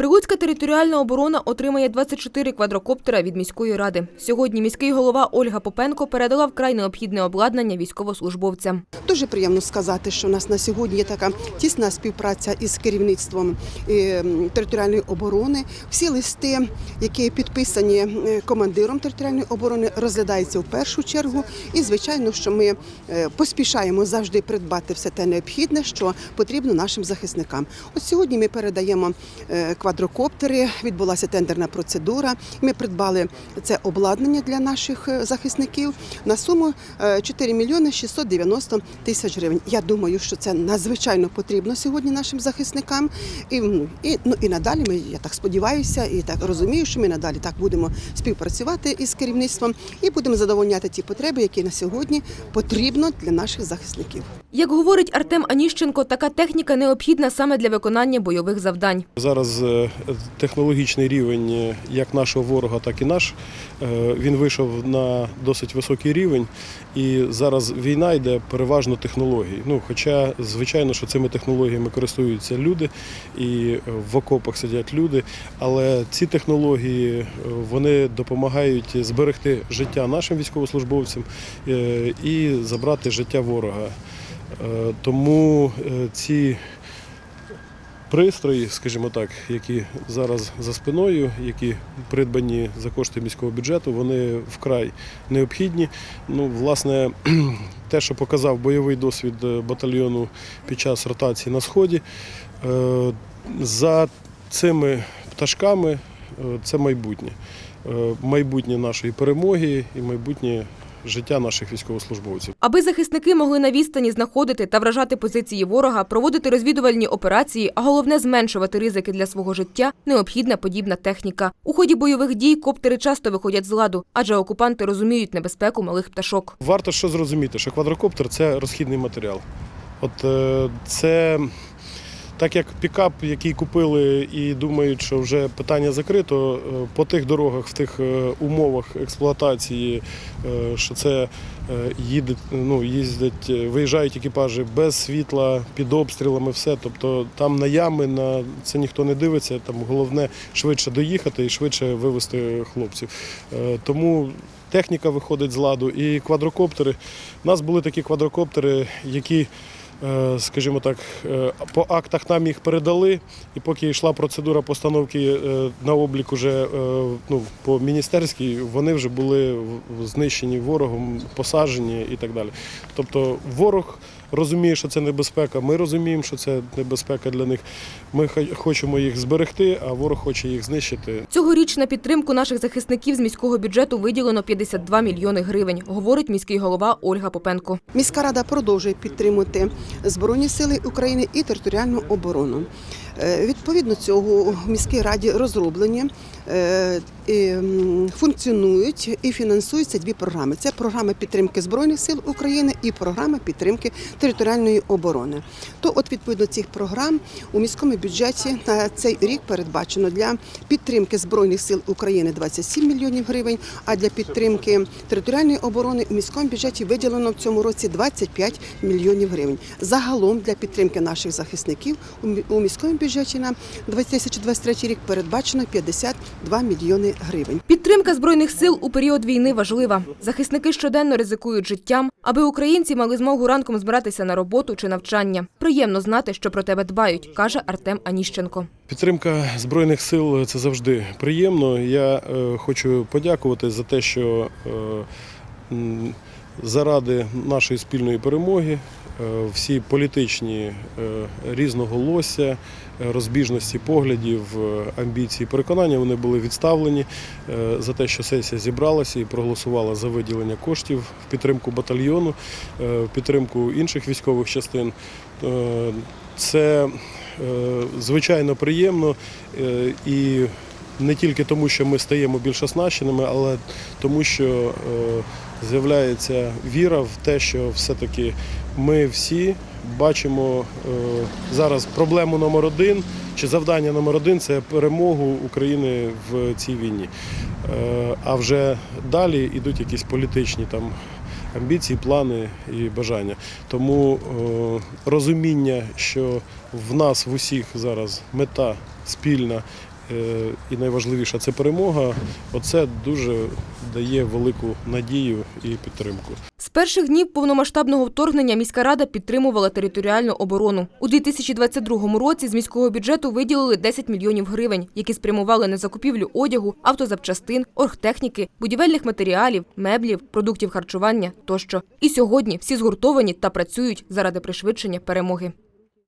Прилуцька територіальна оборона отримає 24 квадрокоптера від міської ради. Сьогодні міський голова Ольга Попенко передала вкрай необхідне обладнання військовослужбовцям. Дуже приємно сказати, що у нас на сьогодні є така тісна співпраця із керівництвом е, територіальної оборони. Всі листи, які підписані е, командиром територіальної оборони, розглядаються в першу чергу. І звичайно, що ми е, поспішаємо завжди придбати все те необхідне, що потрібно нашим захисникам. От сьогодні ми передаємо е, квадрокоптери. Відбулася тендерна процедура. Ми придбали це обладнання для наших е, захисників на суму е, 4 мільйони 690 тисяч гривень. Я думаю, що це надзвичайно потрібно сьогодні нашим захисникам. І, і, ну, і надалі ми, я так сподіваюся, і так розумію, що ми надалі так будемо співпрацювати із керівництвом і будемо задовольняти ті потреби, які на сьогодні потрібно для наших захисників. Як говорить Артем Аніщенко, така техніка необхідна саме для виконання бойових завдань. Зараз е, технологічний рівень е, як нашого ворога, так і наш. е, Він вийшов на досить високий рівень, і зараз війна йде переважно технологій. Ну, хоча, звичайно, що цими технологіями користуються люди, і в окопах сидять люди. Але ці технології е, вони допомагають зберегти життя нашим військовослужбовцям е, і забрати життя ворога. Е, Тому е, ці пристрої, скажімо так, які зараз за спиною, які придбані за кошти міського бюджету, вони вкрай необхідні. Ну, власне, те, що показав бойовий досвід е, батальйону під час ротації на сході, е, за цими пташками е, це майбутнє. Майбутнє нашої перемоги і майбутнє життя наших військовослужбовців. Аби захисники могли на відстані знаходити та вражати позиції ворога, проводити розвідувальні операції, а головне зменшувати ризики для свого життя, необхідна подібна техніка. У ході бойових дій коптери часто виходять з ладу, адже окупанти розуміють небезпеку малих пташок. Варто що зрозуміти, що квадрокоптер це розхідний матеріал. От е, це так як пікап, який купили і думають, що вже питання закрито, е, по тих дорогах, в тих е, умовах експлуатації, е, що це їде, ну, їздять, виїжджають екіпажі без світла, під обстрілами, все. Тобто там на ями, на це ніхто не дивиться. Там головне швидше доїхати і швидше вивезти хлопців. Тому техніка виходить з ладу. І квадрокоптери. У нас були такі квадрокоптери, які, скажімо так, е, по актах нам їх передали, і поки йшла процедура постановки е, на облік уже е, ну, по міністерській, вони вже були в- знищені ворогом, посаджені і так далі. Тобто ворог розуміє, що це небезпека, ми розуміємо, що це небезпека для них. Ми хо- хочемо їх зберегти, а ворог хоче їх знищити. Цьогоріч на підтримку наших захисників з міського бюджету виділено 52 мільйони гривень, говорить міський голова Ольга Попенко. Міська рада продовжує підтримувати Збройні сили України і територіальну оборону. Е, Відповідно цього в міській раді розроблені, е, функціонують і фінансуються дві програми. Це програма підтримки Збройних сил України і програма підтримки територіальної оборони. То, от відповідно цих програм у міському бюджеті на цей рік передбачено для підтримки Збройних сил України 27 мільйонів гривень, а для підтримки територіальної оборони у міському бюджеті виділено в цьому році 25 мільйонів гривень. Загалом для підтримки наших захисників у міському бюджеті на 2023 рік передбачено 52 мільйони гривень. Підтримка збройних сил у період війни важлива. Захисники щоденно ризикують життям, аби українці мали змогу ранком збиратися на роботу чи навчання. Приємно знати, що про тебе дбають, каже Артем Аніщенко. Підтримка збройних сил це завжди приємно. Я е, хочу подякувати за те, що е, заради нашої спільної перемоги е, всі політичні е, різноголосся, е, розбіжності поглядів, амбіції, переконання вони були відставлені за те, що сесія зібралася і проголосувала за виділення коштів в підтримку батальйону, в підтримку інших військових частин. Це звичайно приємно і не тільки тому, що ми стаємо більш оснащеними, але тому, що з'являється віра в те, що все-таки ми всі бачимо е, зараз проблему номер один чи завдання номер один це перемогу України в цій війні. Е, А вже далі йдуть якісь політичні там амбіції, плани і бажання. Тому е, розуміння, що в нас в усіх зараз мета спільна е, і найважливіше це перемога. Оце дуже дає велику надію і підтримку. З перших днів повномасштабного вторгнення міська рада підтримувала територіальну оборону. У 2022 році з міського бюджету виділили 10 мільйонів гривень, які спрямували на закупівлю одягу, автозапчастин, оргтехніки, будівельних матеріалів, меблів, продуктів харчування тощо. І сьогодні всі згуртовані та працюють заради пришвидшення перемоги.